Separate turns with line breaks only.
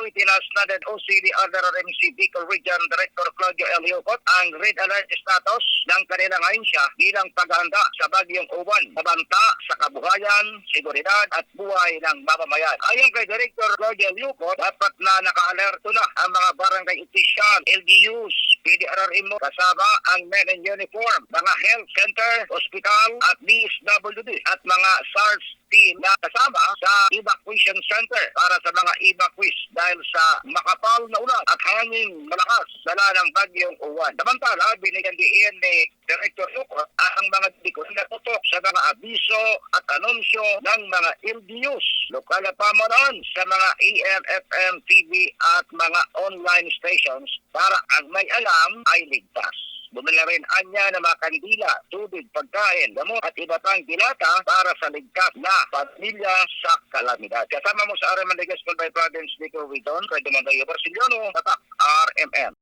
Mandawi tinasnaded OC ni RRMC Bicol Region Director Claudio Eliocot ang red alert status ng kanilang ahensya bilang paghahanda sa bagyong uwan, mabanta sa kabuhayan, seguridad at buhay ng mamamayan. Ayon kay Director Claudio Eliocot, dapat na naka-alerto na ang mga barangay official, LGUs, PDRRMO kasama ang men in uniform, mga health center, hospital at DSWD at mga SARS team na kasama sa evacuation center para sa mga evacuees dahil sa makapal na ulan at hangin malakas dala ng bagyong uwan. Samantala, binigyan diin ni Director Yukot ang mga dikon na tutok sa mga abiso at anunsyo ng mga LGUs, lokal na pamunuan sa mga AM, FM, TV at mga online stations para ang may alam ay ligtas. Bumili rin anya ng mga kandila, tubig, pagkain, gamot at iba pang dilata para sa ligtas na pamilya sa kalamidad. Kasama mo sa RMN Legal School by Province Nico Widon, Pwede Mandayo Barcelona, Tatak, RMN.